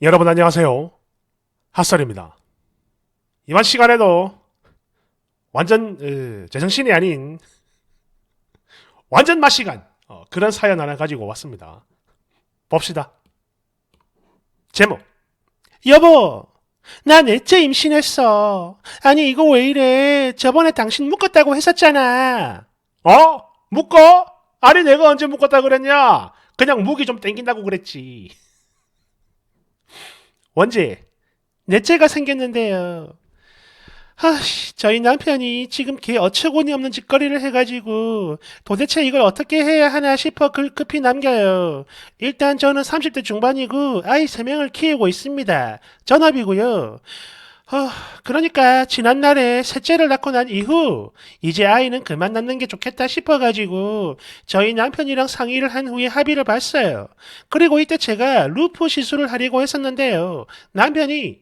여러분 안녕하세요. 핫설입니다. 이번 시간에도 완전 어, 제정신이 아닌 완전 맛 시간 어, 그런 사연 하나 가지고 왔습니다. 봅시다. 제목 여보 나 넷째 임신했어. 아니 이거 왜 이래? 저번에 당신 묶었다고 했었잖아. 어? 묶어? 아니 내가 언제 묶었다 그랬냐? 그냥 무기 좀 땡긴다고 그랬지. 원재, 넷째가 생겼는데요. 아씨, 저희 남편이 지금 개 어처구니 없는 짓거리를 해가지고 도대체 이걸 어떻게 해야 하나 싶어 글 급히 남겨요. 일단 저는 30대 중반이고 아이 3명을 키우고 있습니다. 전업이고요. 어, 그러니까 지난날에 셋째를 낳고 난 이후 이제 아이는 그만 낳는 게 좋겠다 싶어가지고 저희 남편이랑 상의를 한 후에 합의를 봤어요. 그리고 이때 제가 루프 시술을 하려고 했었는데요. 남편이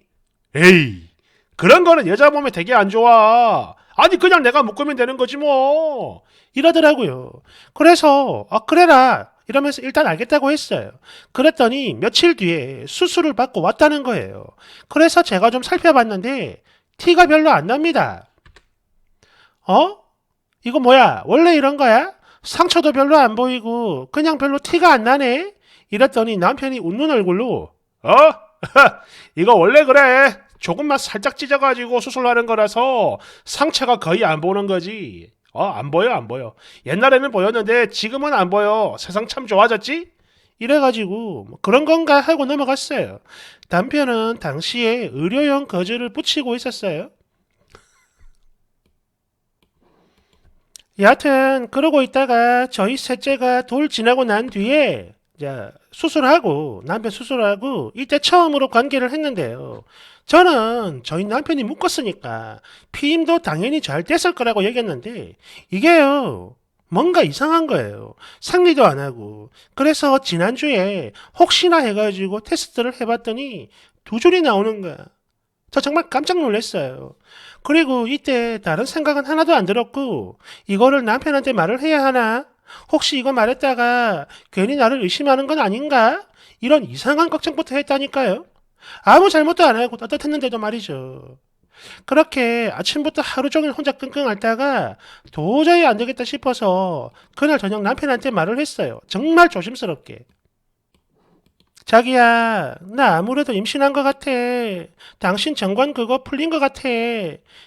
에이 그런 거는 여자 몸에 되게 안 좋아. 아니 그냥 내가 묶으면 되는 거지 뭐. 이러더라고요. 그래서 아 그래라 이러면서 일단 알겠다고 했어요. 그랬더니 며칠 뒤에 수술을 받고 왔다는 거예요. 그래서 제가 좀 살펴봤는데 티가 별로 안 납니다. 어? 이거 뭐야? 원래 이런 거야? 상처도 별로 안 보이고 그냥 별로 티가 안 나네? 이랬더니 남편이 웃는 얼굴로 어? 이거 원래 그래. 조금만 살짝 찢어가지고 수술하는 거라서 상처가 거의 안 보는 거지. 어, 안 보여, 안 보여. 옛날에는 보였는데 지금은 안 보여. 세상 참 좋아졌지? 이래가지고 뭐 그런 건가 하고 넘어갔어요. 남편은 당시에 의료용 거즈를 붙이고 있었어요. 여하튼 그러고 있다가 저희 셋째가 돌 지나고 난 뒤에 이제 수술하고 남편 수술하고 이때 처음으로 관계를 했는데요. 저는 저희 남편이 묶었으니까 피임도 당연히 잘 됐을 거라고 얘기했는데 이게요. 뭔가 이상한 거예요. 상리도 안 하고. 그래서 지난주에 혹시나 해가지고 테스트를 해봤더니 두 줄이 나오는 거야. 저 정말 깜짝 놀랐어요. 그리고 이때 다른 생각은 하나도 안 들었고 이거를 남편한테 말을 해야 하나? 혹시 이거 말했다가 괜히 나를 의심하는 건 아닌가? 이런 이상한 걱정부터 했다니까요. 아무 잘못도 안 하고 떳떳했는데도 말이죠. 그렇게 아침부터 하루 종일 혼자 끙끙 앓다가 도저히 안 되겠다 싶어서 그날 저녁 남편한테 말을 했어요. 정말 조심스럽게. 자기야, 나 아무래도 임신한 것 같아. 당신 정관 그거 풀린 것 같아.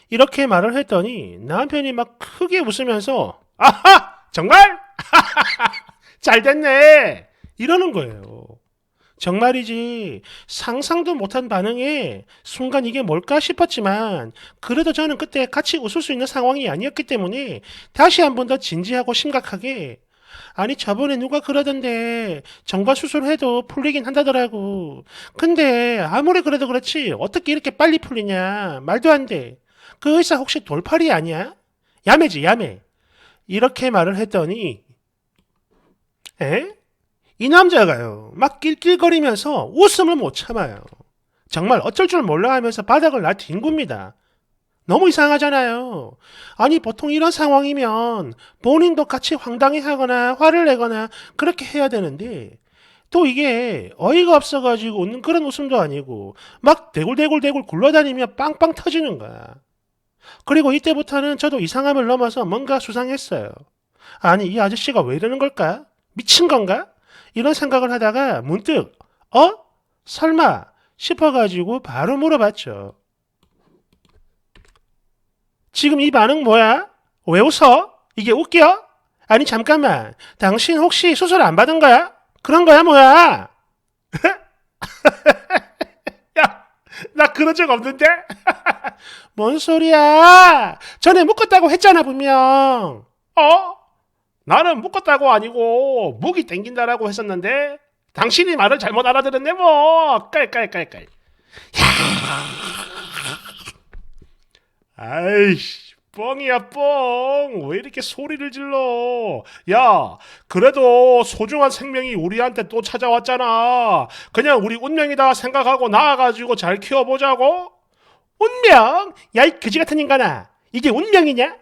이렇게 말을 했더니 남편이 막 크게 웃으면서 아하! 정말? 잘 됐네! 이러는 거예요. 정말이지 상상도 못한 반응에 순간 이게 뭘까 싶었지만 그래도 저는 그때 같이 웃을 수 있는 상황이 아니었기 때문에 다시 한 번 더 진지하고 심각하게 아니 저번에 누가 그러던데 정관 수술해도 풀리긴 한다더라고 근데 아무리 그래도 그렇지 어떻게 이렇게 빨리 풀리냐 말도 안돼그 의사 혹시 돌팔이 아니야? 야매지 야매 이렇게 말을 했더니 에? 이 남자가요, 막 낄낄거리면서 웃음을 못 참아요. 정말 어쩔 줄 몰라 하면서 바닥을 나뒹굽니다. 너무 이상하잖아요. 아니, 보통 이런 상황이면 본인도 같이 황당해 하거나 화를 내거나 그렇게 해야 되는데, 또 이게 어이가 없어가지고 웃는 그런 웃음도 아니고, 막 대굴대굴대굴 굴러다니며 빵빵 터지는 거야. 그리고 이때부터는 저도 이상함을 넘어서 뭔가 수상했어요. 아니, 이 아저씨가 왜 이러는 걸까? 미친 건가? 이런 생각을 하다가 문득 어? 설마 싶어가지고 바로 물어봤죠. 지금 이 반응 뭐야? 왜 웃어? 이게 웃겨? 아니 잠깐만 당신 혹시 수술 안 받은 거야? 그런 거야 뭐야? 야, 나 그런 적 없는데? 뭔 소리야? 전에 묶었다고 했잖아 분명. 어? 나는 묶었다고 아니고 무기 땡긴다라고 했었는데 당신이 말을 잘못 알아들었네 뭐. 깔깔깔깔. 아이씨 뻥이야 뻥. 왜 이렇게 소리를 질러? 야 그래도 소중한 생명이 우리한테 또 찾아왔잖아. 그냥 우리 운명이다 생각하고 나아가지고 잘 키워보자고. 운명? 야 이 그지 같은 인간아. 이게 운명이냐?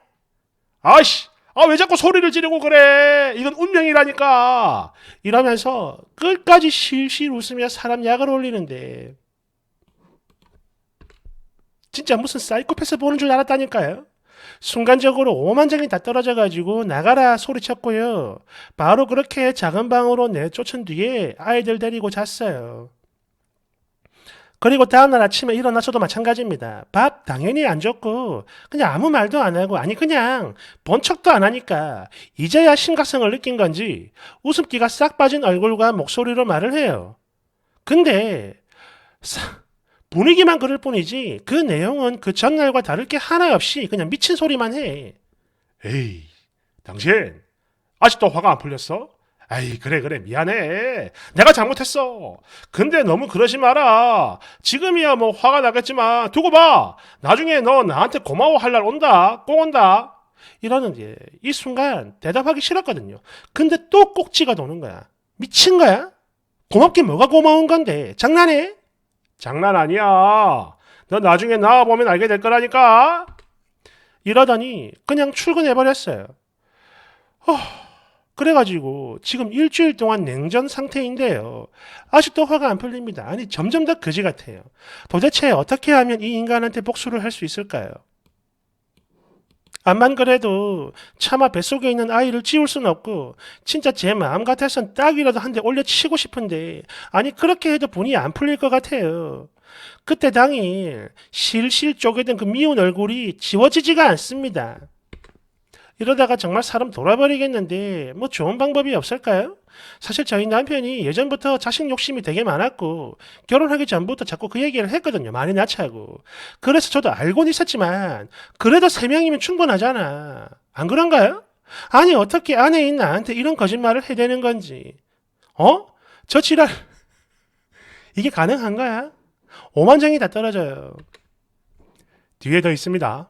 아씨 아 왜 자꾸 소리를 지르고 그래? 이건 운명이라니까. 이러면서 끝까지 실실 웃으며 사람 약을 올리는데 진짜 무슨 사이코패스 보는 줄 알았다니까요. 순간적으로 오만정이 다 떨어져가지고 나가라 소리쳤고요. 바로 그렇게 작은 방으로 내쫓은 뒤에 아이들 데리고 잤어요. 그리고 다음날 아침에 일어나서도 마찬가지입니다. 밥 당연히 안 줬고 그냥 아무 말도 안 하고 아니 그냥 본 척도 안 하니까 이제야 심각성을 느낀 건지 웃음기가 싹 빠진 얼굴과 목소리로 말을 해요. 근데 사- 분위기만 그럴 뿐이지 그 내용은 그 전날과 다를 게 하나 없이 그냥 미친 소리만 해. 에이, 당신 아직도 화가 안 풀렸어? 아이 그래 그래. 미안해. 내가 잘못했어. 근데 너무 그러지 마라. 지금이야 뭐 화가 나겠지만 두고 봐. 나중에 너 나한테 고마워할 날 온다. 꼭 온다. 이러는데 이 순간 대답하기 싫었거든요. 근데 또 꼭지가 도는 거야. 미친 거야? 고맙게 뭐가 고마운 건데. 장난해? 장난 아니야. 너 나중에 나와보면 알게 될 거라니까. 이러더니 그냥 출근해버렸어요 그래가지고 지금 일주일 동안 냉전 상태인데요. 아직도 화가 안 풀립니다. 아니 점점 더 거지 같아요. 도대체 어떻게 하면 이 인간한테 복수를 할 수 있을까요? 암만 그래도 차마 뱃속에 있는 아이를 지울 순 없고 진짜 제 마음 같아선 딱이라도 한 대 올려치고 싶은데 아니 그렇게 해도 분이 안 풀릴 것 같아요. 그때 당일 실실 쪼개던 그 미운 얼굴이 지워지지가 않습니다. 이러다가 정말 사람 돌아버리겠는데 뭐 좋은 방법이 없을까요? 사실 저희 남편이 예전부터 자식 욕심이 되게 많았고 결혼하기 전부터 자꾸 그 얘기를 했거든요. 많이 낳자고. 그래서 저도 알고는 있었지만 그래도 세 명이면 충분하잖아. 안 그런가요? 아니 어떻게 아내인 나한테 이런 거짓말을 해대는 건지. 어? 저 지랄 이게 가능한 거야? 오만정이 다 떨어져요. 뒤에 더 있습니다.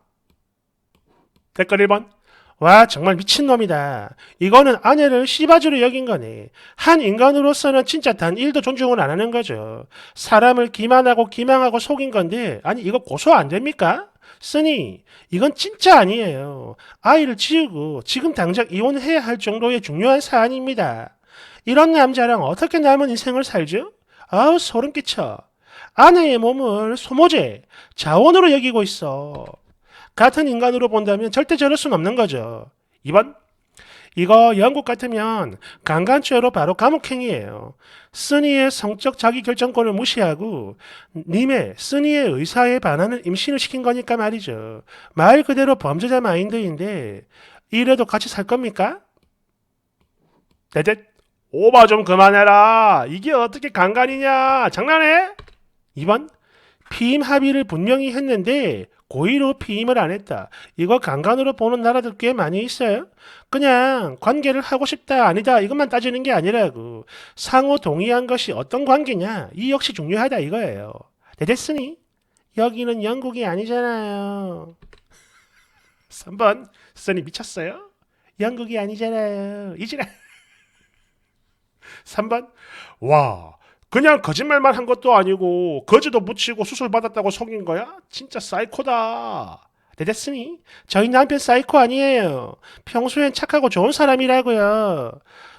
댓글 1번. 와, 정말 미친놈이다. 이거는 아내를 씨바지로 여긴 거네. 한 인간으로서는 진짜 단 1도 존중을 안 하는 거죠. 사람을 기만하고 기망하고 속인 건데, 아니, 이거 고소 안 됩니까? 쓰니, 이건 진짜 아니에요. 아이를 지우고 지금 당장 이혼해야 할 정도의 중요한 사안입니다. 이런 남자랑 어떻게 남은 인생을 살죠? 아우, 소름 끼쳐. 아내의 몸을 소모제, 자원으로 여기고 있어. 같은 인간으로 본다면 절대 저럴 순 없는 거죠. 2번. 이거 영국 같으면 강간죄로 바로 감옥행위예요. 쓰니의 성적 자기결정권을 무시하고 님의 쓰니의 의사에 반하는 임신을 시킨 거니까 말이죠. 말 그대로 범죄자 마인드인데 이래도 같이 살 겁니까? 대댓 오바 좀 그만해라. 이게 어떻게 강간이냐? 장난해? 2번 피임 합의를 분명히 했는데 고의로 피임을 안 했다. 이거 강간으로 보는 나라들 꽤 많이 있어요. 그냥 관계를 하고 싶다 아니다 이것만 따지는 게 아니라고 상호 동의한 것이 어떤 관계냐 이 역시 중요하다 이거예요. 네, 됐으니 여기는 영국이 아니잖아요. 3번 써니 미쳤어요? 영국이 아니잖아요. 이지랄. 3번 와 그냥 거짓말만 한 것도 아니고 거지도 묻히고 수술 받았다고 속인 거야? 진짜 사이코다. 네, 됐으니 저희 남편 사이코 아니에요. 평소엔 착하고 좋은 사람이라고요.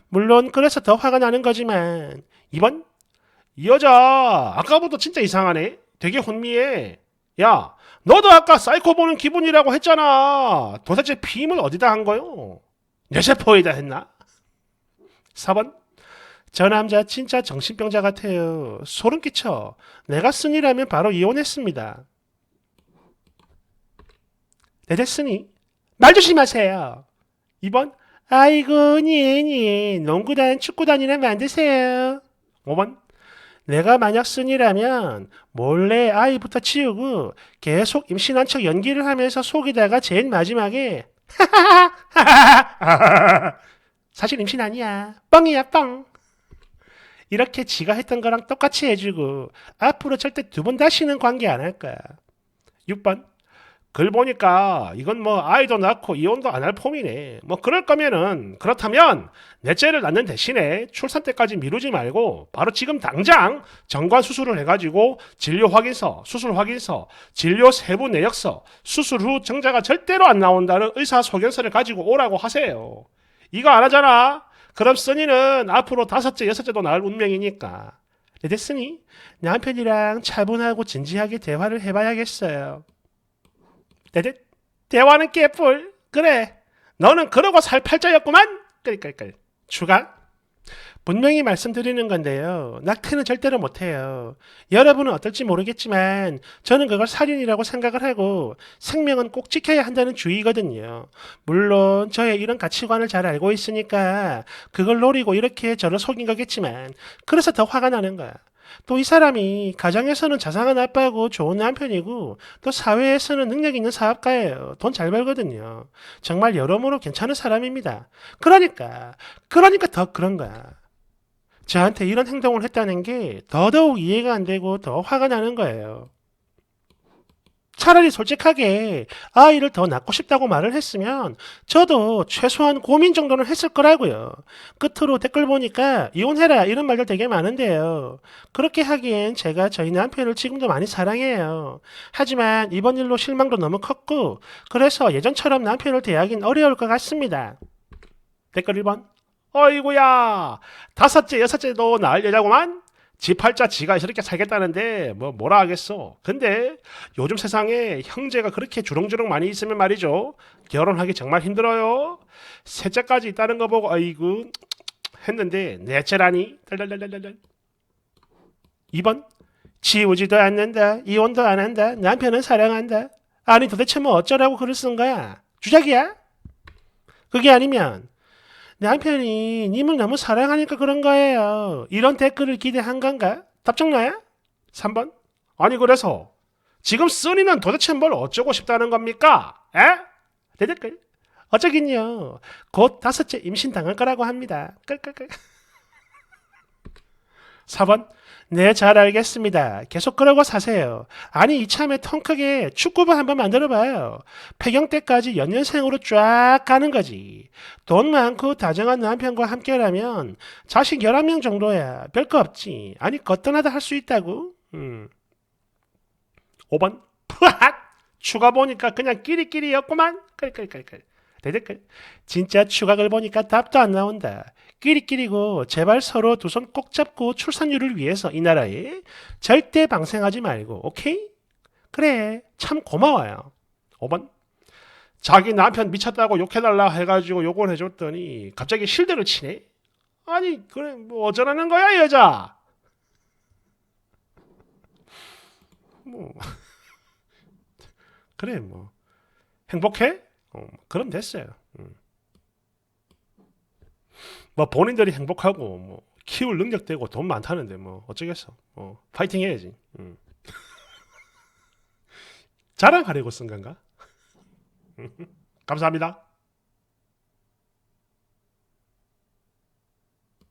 물론 그래서 더 화가 나는 거지만 2번 이 여자 아까부터 진짜 이상하네. 되게 혼미해. 야 너도 아까 사이코 보는 기분이라고 했잖아. 도대체 피임을 어디다 한 거요? 뇌세포에다 했나? 4번 저 남자 진짜 정신병자 같아요. 소름 끼쳐. 내가 쓴이라면 바로 이혼했습니다. 네, 됐으니 말 조심하세요. 2번 아이고 니니 농구단 축구단이나 만드세요. 5번 내가 만약 쓴이라면 몰래 아이부터 치우고 계속 임신한 척 연기를 하면서 속이다가 제일 마지막에 사실 임신 아니야. 뻥이야 뻥. 이렇게 지가 했던 거랑 똑같이 해주고 앞으로 절대 두 번 다시는 관계 안 할 거야. 6번 글 보니까 이건 뭐 아이도 낳고 이혼도 안 할 폼이네. 뭐 그럴 거면은 그렇다면 넷째를 낳는 대신에 출산 때까지 미루지 말고 바로 지금 당장 정관 수술을 해가지고 진료 확인서, 수술 확인서, 진료 세부 내역서, 수술 후 정자가 절대로 안 나온다는 의사 소견서를 가지고 오라고 하세요. 이거 안 하잖아. 그럼 써니는 앞으로 다섯째, 여섯째도 낳을 운명이니까. 네, 됐으니 남편이랑 차분하고 진지하게 대화를 해봐야겠어요. 네네. 대화는 깨뿔. 그래. 너는 그러고 살 팔자였구만. 끌끌끌. 추가. 분명히 말씀드리는 건데요. 낙태는 절대로 못해요. 여러분은 어떨지 모르겠지만 저는 그걸 살인이라고 생각을 하고 생명은 꼭 지켜야 한다는 주의거든요. 물론 저의 이런 가치관을 잘 알고 있으니까 그걸 노리고 이렇게 저를 속인 거겠지만 그래서 더 화가 나는 거야. 또 이 사람이 가정에서는 자상한 아빠고 좋은 남편이고 또 사회에서는 능력 있는 사업가예요. 돈 잘 벌거든요. 정말 여러모로 괜찮은 사람입니다. 그러니까 그러니까 더 그런 거야. 저한테 이런 행동을 했다는 게 더더욱 이해가 안 되고 더 화가 나는 거예요. 차라리 솔직하게 아이를 더 낳고 싶다고 말을 했으면 저도 최소한 고민 정도는 했을 거라고요. 끝으로 댓글 보니까 이혼해라 이런 말들 되게 많은데요. 그렇게 하기엔 제가 저희 남편을 지금도 많이 사랑해요. 하지만 이번 일로 실망도 너무 컸고 그래서 예전처럼 남편을 대하긴 어려울 것 같습니다. 댓글 1번 어이구야. 다섯째 여섯째도 낳을 여자구만 지팔자 지가 저렇게 살겠다는데 뭐 뭐라 하겠어. 근데 요즘 세상에 형제가 그렇게 주렁주렁 많이 있으면 말이죠. 결혼하기 정말 힘들어요. 셋째까지 있다는 거 보고 아이고 했는데 넷째라니? 달달달달달 2번 지우지도 않는다 이혼도 안 한다 남편은 사랑한다. 아니 도대체 뭐 어쩌라고 글을 쓴 거야? 주작이야? 그게 아니면 남편이 님을 너무 사랑하니까 그런 거예요. 이런 댓글을 기대한 건가? 답장 나야? 3번. 아니 그래서 지금 써니는 도대체 뭘 어쩌고 싶다는 겁니까? 에? 내 댓글. 어쩌긴요. 곧 다섯째 임신 당할 거라고 합니다. 끌끌끌. 4번. 네, 잘 알겠습니다. 계속 그러고 사세요. 아니, 이참에 통 크게 축구부 한번 만들어봐요. 폐경 때까지 연년생으로 쫙 가는 거지. 돈 많고 다정한 남편과 함께라면 자식 11명 정도야. 별거 없지. 아니, 거뜬하다 할 수 있다고? 음. 5번. 푸악! 추가 보니까 그냥 끼리끼리였구만. 끌끌끌끌. 내 댓글. 진짜 추각을 보니까 답도 안 나온다. 끼리끼리고 제발 서로 두 손 꼭 잡고 출산율을 위해서 이 나라에 절대 방생하지 말고 오케이? 그래 참 고마워요 5번 자기 남편 미쳤다고 욕해달라 해가지고 욕을 해줬더니 갑자기 실드를 치네 아니 그래 뭐 어쩌라는 거야 이 여자 뭐 그래 뭐 행복해? 어, 그럼 됐어요 음. 뭐 본인들이 행복하고 뭐 키울 능력 되고 돈 많다는데 뭐 어쩌겠어. 뭐 파이팅 해야지. 음. 자랑하려고 쓴 건가? 감사합니다.